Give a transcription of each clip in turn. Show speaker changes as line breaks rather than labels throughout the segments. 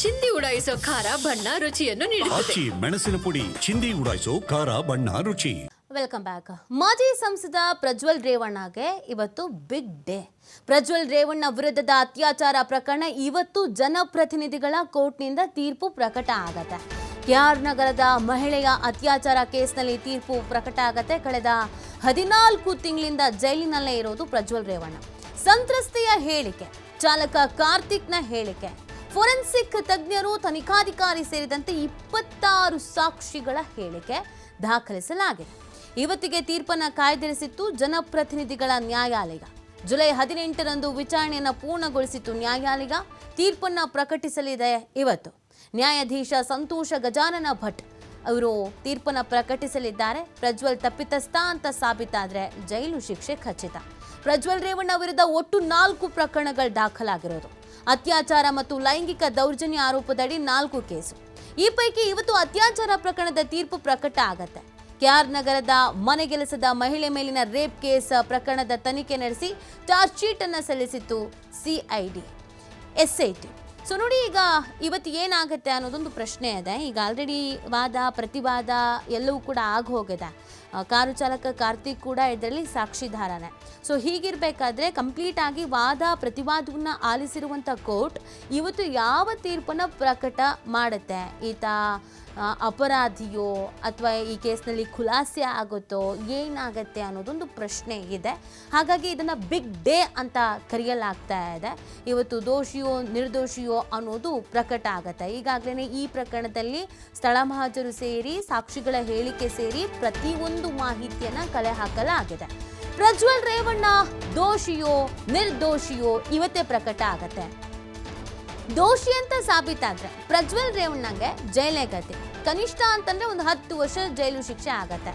ಚಿಂದಿ ಉಡಾಯಿಸೋ ಖಾರ ಬಣ್ಣ ರುಚಿಯನ್ನು ನೀಡುತ್ತದೆ.
ಆಚಿ ಮೆಣಸಿನ ಪುಡಿ ಚಿಂದಿ ಉಡಾಯಿಸೋ ಖಾರ ಬಣ್ಣ ರುಚಿ.
Welcome back. ಮಾಜಿ ಸಂಸದ ಪ್ರಜ್ವಲ್ ರೇವಣ್ಣಗೆ ಇವತ್ತು ಬಿಗ್ ಡೇ. ಪ್ರಜ್ವಲ್ ರೇವಣ್ಣ ವಿರುದ್ಧದ ಅತ್ಯಾಚಾರ ಪ್ರಕರಣ ಇವತ್ತು ಜನಪ್ರತಿನಿಧಿಗಳ ಕೋರ್ಟ್ನಿಂದ ತೀರ್ಪು ಪ್ರಕಟ ಆಗತ್ತೆ. ಕೆಆರ್ ನಗರದ ಮಹಿಳೆಯ ಅತ್ಯಾಚಾರ ಕೇಸ್ನಲ್ಲಿ ತೀರ್ಪು ಪ್ರಕಟ ಆಗತ್ತೆ. ಕಳೆದ ಹದಿನಾಲ್ಕು ತಿಂಗಳಿಂದ ಜೈಲಿನಲ್ಲೇ ಇರೋದು ಪ್ರಜ್ವಲ್ ರೇವಣ್ಣ. ಸಂತ್ರಸ್ತೆಯ ಹೇಳಿಕೆ ಚಾಲಕ ಕಾರ್ತಿಕ್ನ ಹೇಳಿಕೆ. ಫೋರೆನ್ಸಿಕ್ ತಜ್ಞರು, ತನಿಖಾಧಿಕಾರಿ ಸೇರಿದಂತೆ ಇಪ್ಪತ್ತಾರು ಸಾಕ್ಷಿಗಳ ಹೇಳಿಕೆ ದಾಖಲಿಸಲಾಗಿದೆ. ಇವತ್ತಿಗೆ ತೀರ್ಪನ್ನು ಕಾಯ್ದಿರಿಸಿತ್ತು ಜನಪ್ರತಿನಿಧಿಗಳ ನ್ಯಾಯಾಲಯ. ಜುಲೈ ಹದಿನೆಂಟರಂದು ವಿಚಾರಣೆಯನ್ನು ಪೂರ್ಣಗೊಳಿಸಿತ್ತು ನ್ಯಾಯಾಲಯ. ತೀರ್ಪನ್ನು ಪ್ರಕಟಿಸಲಿದೆ ಇವತ್ತು. ನ್ಯಾಯಾಧೀಶ ಸಂತೋಷ ಗಜಾನನ ಭಟ್ ಅವರು ತೀರ್ಪನ್ನ ಪ್ರಕಟಿಸಲಿದ್ದಾರೆ. ಪ್ರಜ್ವಲ್ ತಪ್ಪಿತಸ್ಥ ಅಂತ ಸಾಬೀತಾದ್ರೆ ಜೈಲು ಶಿಕ್ಷೆ ಖಚಿತ. ಪ್ರಜ್ವಲ್ ರೇವಣ್ಣ ವಿರುದ್ಧ ಒಟ್ಟು ನಾಲ್ಕು ಪ್ರಕರಣಗಳು ದಾಖಲಾಗಿರೋದು. ಅತ್ಯಾಚಾರ ಮತ್ತು ಲೈಂಗಿಕ ದೌರ್ಜನ್ಯ ಆರೋಪದಡಿ ನಾಲ್ಕು ಕೇಸು. ಈ ಪೈಕಿ ಇವತ್ತು ಅತ್ಯಾಚಾರ ಪ್ರಕರಣದ ತೀರ್ಪು ಪ್ರಕಟ ಆಗತ್ತೆ. ಕೆಆರ್ ನಗರದ ಮನೆಗೆಲಸದ ಮಹಿಳೆ ಮೇಲಿನ ರೇಪ್ ಕೇಸ್ ಪ್ರಕರಣದ ತನಿಖೆ ನಡೆಸಿ ಚಾರ್ಜ್ ಶೀಟ್ ಅನ್ನು ಸಲ್ಲಿಸಿತ್ತು ಸಿಐಡಿ. ಎಸ್ಐಟಿ ಸೊ ನೋಡಿ ಈಗ ಇವತ್ತು ಏನಾಗುತ್ತೆ ಅನ್ನೋದೊಂದು ಪ್ರಶ್ನೆ ಇದೆ. ಈಗ ಆಲ್ರೆಡಿ ವಾದ, ಪ್ರತಿವಾದ ಎಲ್ಲವೂ ಕೂಡ ಆಗೋಗಿದೆ. ಕಾರು ಚಾಲಕ ಕಾರ್ತಿಕ್ ಕೂಡ ಇದರಲ್ಲಿ ಸಾಕ್ಷಿದಾರನೇ. ಸೊ ಹೀಗಿರಬೇಕಾದ್ರೆ ಕಂಪ್ಲೀಟ್ ಆಗಿ ವಾದ, ಪ್ರತಿವಾದವನ್ನ ಆಲಿಸಿರುವಂಥ ಕೋರ್ಟ್ ಇವತ್ತು ಯಾವ ತೀರ್ಪನ್ನು ಪ್ರಕಟ ಮಾಡುತ್ತೆ? ಈತ ಅಪರಾಧಿಯೋ ಅಥವಾ ಈ ಕೇಸ್ನಲ್ಲಿ ಖುಲಾಸೆ ಆಗುತ್ತೋ ಏನಾಗತ್ತೆ ಅನ್ನೋದೊಂದು ಪ್ರಶ್ನೆ ಇದೆ. ಹಾಗಾಗಿ ಇದನ್ನು ಬಿಗ್ ಡೇ ಅಂತ ಕರೆಯಲಾಗ್ತಾ ಇದೆ. ಇವತ್ತು ದೋಷಿಯೋ ನಿರ್ದೋಷಿಯೋ ಅನ್ನೋದು ಪ್ರಕಟ ಆಗುತ್ತೆ. ಈಗಾಗಲೇ ಈ ಪ್ರಕರಣದಲ್ಲಿ ಸ್ಥಳ ಮಹಾಜರು ಸೇರಿ, ಸಾಕ್ಷಿಗಳ ಹೇಳಿಕೆ ಸೇರಿ ಪ್ರತಿಯೊಂದು ಮಾಹಿತಿಯನ್ನು ಕಲೆ ಹಾಕಲಾಗಿದೆ. ಪ್ರಜ್ವಲ್ ರೇವಣ್ಣ ದೋಷಿಯೋ ನಿರ್ದೋಷಿಯೋ ಇವತ್ತೇ ಪ್ರಕಟ ಆಗತ್ತೆ. ದೋಷಿ ಅಂತ ಸಾಬೀತಾದ್ರೆ ಪ್ರಜ್ವಲ್ ರೇವಣ್ಣಗೆ ಜೈಲೇ ಗತಿ ಕನಿಷ್ಠ ಅಂತಂದ್ರೆ ಒಂದು ಹತ್ತು ವರ್ಷ ಜೈಲು ಶಿಕ್ಷೆ ಆಗತ್ತೆ.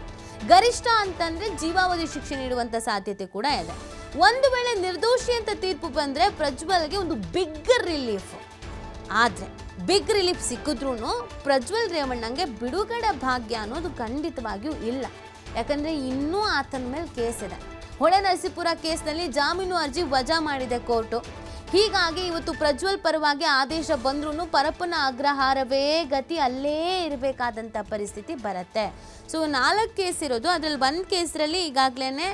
ಗರಿಷ್ಠ ಅಂತಂದ್ರೆ ಜೀವಾವಧಿ ಶಿಕ್ಷೆ ನೀಡುವಂತ ಸಾಧ್ಯತೆ ಕೂಡ ಇದೆ. ಒಂದು ವೇಳೆ ನಿರ್ದೋಷಿ ಅಂತ ತೀರ್ಪು ಬಂದ್ರೆ ಪ್ರಜ್ವಲ್ಗೆ ಒಂದು ಬಿಗ್ ರಿಲೀಫ್ ಆದ್ರೆ ಬಿಗ್ ರಿಲೀಫ್ ಸಿಕ್ಕಿದ್ರೂ ಪ್ರಜ್ವಲ್ ರೇವಣ್ಣಂಗೆ ಬಿಡುಗಡೆ ಭಾಗ್ಯ ಅನ್ನೋದು ಖಂಡಿತವಾಗಿಯೂ ಇಲ್ಲ. ಯಾಕಂದ್ರೆ ಇನ್ನೂ ಆತನ ಮೇಲೆ ಕೇಸ್ ಇದೆ. ಹೊಳೆ ನರಸೀಪುರ ಕೇಸ್ನಲ್ಲಿ ಜಾಮೀನು ಅರ್ಜಿ ವಜಾ ಮಾಡಿದೆ ಕೋರ್ಟು. ಹೀಗಾಗಿ ಇವತ್ತು ಪ್ರಜ್ವಲ್ ಪರವಾಗಿ ಆದೇಶ ಬಂದ್ರೂ ಪರಪ್ಪನ ಅಗ್ರಹಾರವೇ ಗತಿ ಅಲ್ಲೇ ಇರಬೇಕಾದಂಥ ಪರಿಸ್ಥಿತಿ ಬರುತ್ತೆ. ಸೊ ನಾಲ್ಕು ಕೇಸ್ ಇರೋದು. ಅದರಲ್ಲಿ ಒಂದು ಕೇಸರಲ್ಲಿ ಈಗಾಗಲೇ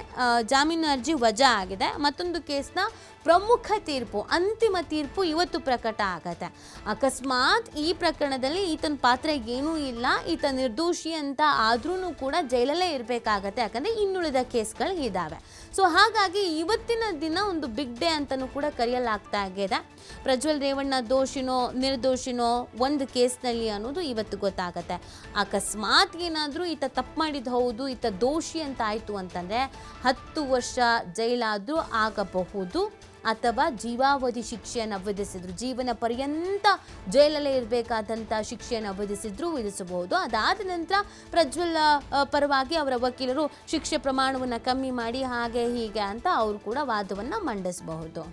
ಜಾಮೀನು ಅರ್ಜಿ ವಜಾ ಆಗಿದೆ. ಮತ್ತೊಂದು ಕೇಸ್ನ ಪ್ರಮುಖ ತೀರ್ಪು, ಅಂತಿಮ ತೀರ್ಪು ಇವತ್ತು ಪ್ರಕಟ ಆಗತ್ತೆ. ಅಕಸ್ಮಾತ್ ಈ ಪ್ರಕರಣದಲ್ಲಿ ಈತನ ಪಾತ್ರ ಏನೂ ಇಲ್ಲ. ಈತ ನಿರ್ದೋಷಿ ಅಂತ ಆದ್ರೂ ಕೂಡ ಜೈಲಲ್ಲೇ ಇರಬೇಕಾಗತ್ತೆ. ಯಾಕಂದರೆ ಇನ್ನುಳಿದ ಕೇಸ್ಗಳು ಇದ್ದಾವೆ ಸೊ ಹಾಗಾಗಿ ಇವತ್ತಿನ ದಿನ ಒಂದು ಬಿಗ್ ಡೇ ಅಂತಲೂ ಕೂಡ ಕರೆಯಲಾಗ್ತಾ ಆಗಿದೆ. ಪ್ರಜ್ವಲ್ ರೇವಣ್ಣ ದೋಷಿನೋ, ನಿರ್ದೋಷಿನೋ ಒಂದು ಕೇಸ್ನಲ್ಲಿ ಅನ್ನೋದು ಇವತ್ತು ಗೊತ್ತಾಗತ್ತೆ. ಅಕಸ್ಮಾತ್ ಏನಾದರೂ ಈತ ತಪ್ಪು ಮಾಡಿದ್ದು ಹೌದು, ಈತ ದೋಷಿ ಅಂತ ಆಯಿತು ಅಂತಂದರೆ ಹತ್ತು ವರ್ಷ ಜೈಲಾದರೂ ಆಗಬಹುದು. ಅಥವಾ ಜೀವಾವಧಿ ಶಿಕ್ಷೆಯನ್ನು ವಿಧಿಸಿದ್ರು, ಜೀವನ ಪರ್ಯಂತ ಜೈಲಲ್ಲೇ ಇರಬೇಕಾದಂಥ ಶಿಕ್ಷೆಯನ್ನು ವಿಧಿಸಿದ್ರು ವಿಧಿಸಬಹುದು. ಅದಾದ ನಂತರ ಪ್ರಜ್ವಲ್ ಪರವಾಗಿ ಅವರ ವಕೀಲರು ಶಿಕ್ಷೆ ಪ್ರಮಾಣವನ್ನು ಕಮ್ಮಿ ಮಾಡಿ ಹಾಗೆ ಹೀಗೆ ಅಂತ ಅವರು ಕೂಡ ವಾದವನ್ನು ಮಂಡಿಸಬಹುದು.